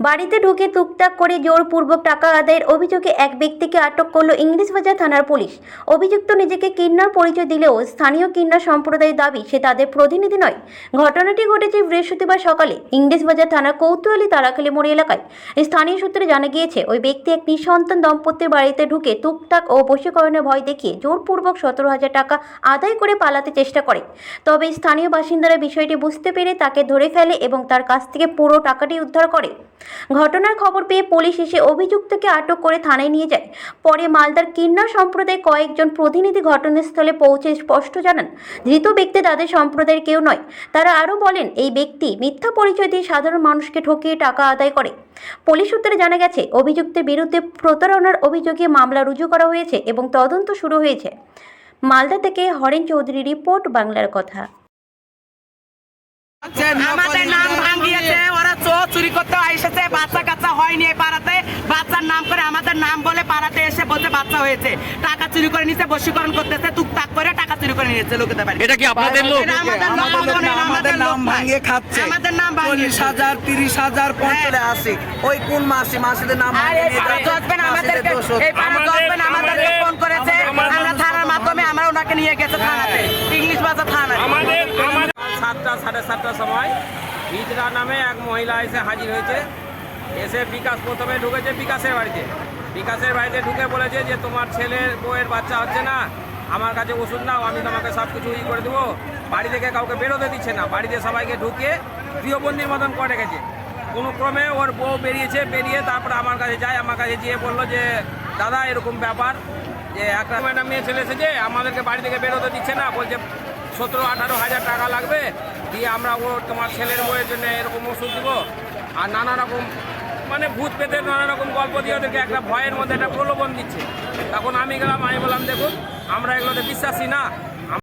বাড়িতে ঢুকে টুকটাক করে জোরপূর্বক টাকা আদায়ের অভিযোগে এক ব্যক্তিকে আটক করল ইংলিশবাজার থানার পুলিশ। অভিযুক্ত নিজেকে কিন্নার পরিচয় দিলেও স্থানীয় কিন্নার সম্প্রদায়ের দাবি, সে তাদের প্রতিনিধি নয়। ঘটনাটি ঘটেছে বৃহস্পতিবার সকালে ইংলিশবাজার থানার কৌতূহলী তারাখালী মোড় এলাকায়। স্থানীয় সূত্রে জানা গিয়েছে, ওই ব্যক্তি এক নিঃসন্তান দম্পতির বাড়িতে ঢুকে টুকটাক ও বশীকরণের ভয় দেখিয়ে জোরপূর্বক সতেরো হাজার টাকা আদায় করে পালাতে চেষ্টা করে। তবে স্থানীয় বাসিন্দারা বিষয়টি বুঝতে পেরে তাকে ধরে ফেলে এবং তার কাছ থেকে পুরো টাকাটি উদ্ধার করে। ঘটনার খবর পেয়ে পুলিশ এসে অভিযুক্তকে আটক করে থানায় নিয়ে যায়। পরে মালদার কিন্নর সম্প্রদায়ের কয়েকজন প্রতিনিধি ঘটনাস্থলে পৌঁছে স্পষ্ট জানান, ধৃত ব্যক্তি তাদের সম্প্রদায়ের কেউ নয়। তারা আরও বলেন, এই ব্যক্তি মিথ্যা পরিচয় দিয়ে সাধারণ মানুষকে ঠকিয়ে টাকা আদায় করে। পুলিশ সূত্রে জানা গেছে, অভিযুক্তের বিরুদ্ধে প্রতারণার অভিযোগে মামলা রুজু করা হয়েছে এবং তদন্ত শুরু হয়েছে। মালদা থেকে হরেন চৌধুরী রিপোর্ট, বাংলার কথা। আমাদের নাম ভাঙিয়েছে ওরা চোর চুরি করতে এসেছে বাচ্চা কাচ্চা হয়নি এই পাড়াতে। বাচ্চার নাম করে আমাদের নাম বলে পাড়াতে এসে বলছে বাচ্চা হয়েছে। টাকা চুরি করে নিচ্ছে বশীকরণ করতেছে টুকটাক করে টাকা চুরি করে নিয়েছে লোকেদের বাড়ি। এটা কি আপনাদের লোক? আমাদের নাম ভাঙিয়ে খাচ্ছে। আমাদের নাম হাজার তিরিশ হাজার পঞ্চাশে আসে ওই কোন মাসে মাসিদের নাম আর ভাঙিয়ে আমাদেরকে এই আমাদেরকে ফোন করেছে। আমরা থানার মাধ্যমে আমরা ওনাকে নিয়ে গেছে থানাতে। ইংলিশ ভাষা সাড়ে সাতটার সময়। হিজরা নামে এক মহিলা এসে হাজির হয়েছে। এসে বিকাশ প্রথমে ঢুকেছে বিকাশের বাড়িতে। বিকাশের বাড়িতে ঢুকে বলেছে যে, তোমার ছেলের বউয়ের বাচ্চা হচ্ছে না। আমার কাছে ওষুধ নাও, আমি তোমাকে সব কিছু ই করে দেবো। বাড়ি থেকে কাউকে বেরোতে দিচ্ছে না। বাড়িতে সবাইকে ঢুকিয়ে গৃহবন্দির মতন করে রেখেছে। কোনো ক্রমে ওর বউ বেরিয়েছে, বেরিয়ে তারপরে আমার কাছে যায়। আমার কাছে গিয়ে বলল যে, দাদা, এরকম ব্যাপার যে, একটা ম্যাডাম মেয়ে ছেলে এসেছে, আমাদেরকে বাড়ি থেকে বেরোতে দিচ্ছে না। বলছে সতেরো, আঠারো হাজার টাকা লাগবে, দিয়ে আমরা ও তোমার ছেলের বইয়ের জন্য এরকম ওষুধ দেবো। আর নানা রকম মানে ভূত পেতে নানা রকম গল্প দিয়ে ওদেরকে একটা ভয়ের মধ্যে একটা প্রলোভন দিচ্ছে। তখন আমি গেলাম, আমি বললাম, দেখুন, আমরা এগুলোতে বিশ্বাসী না।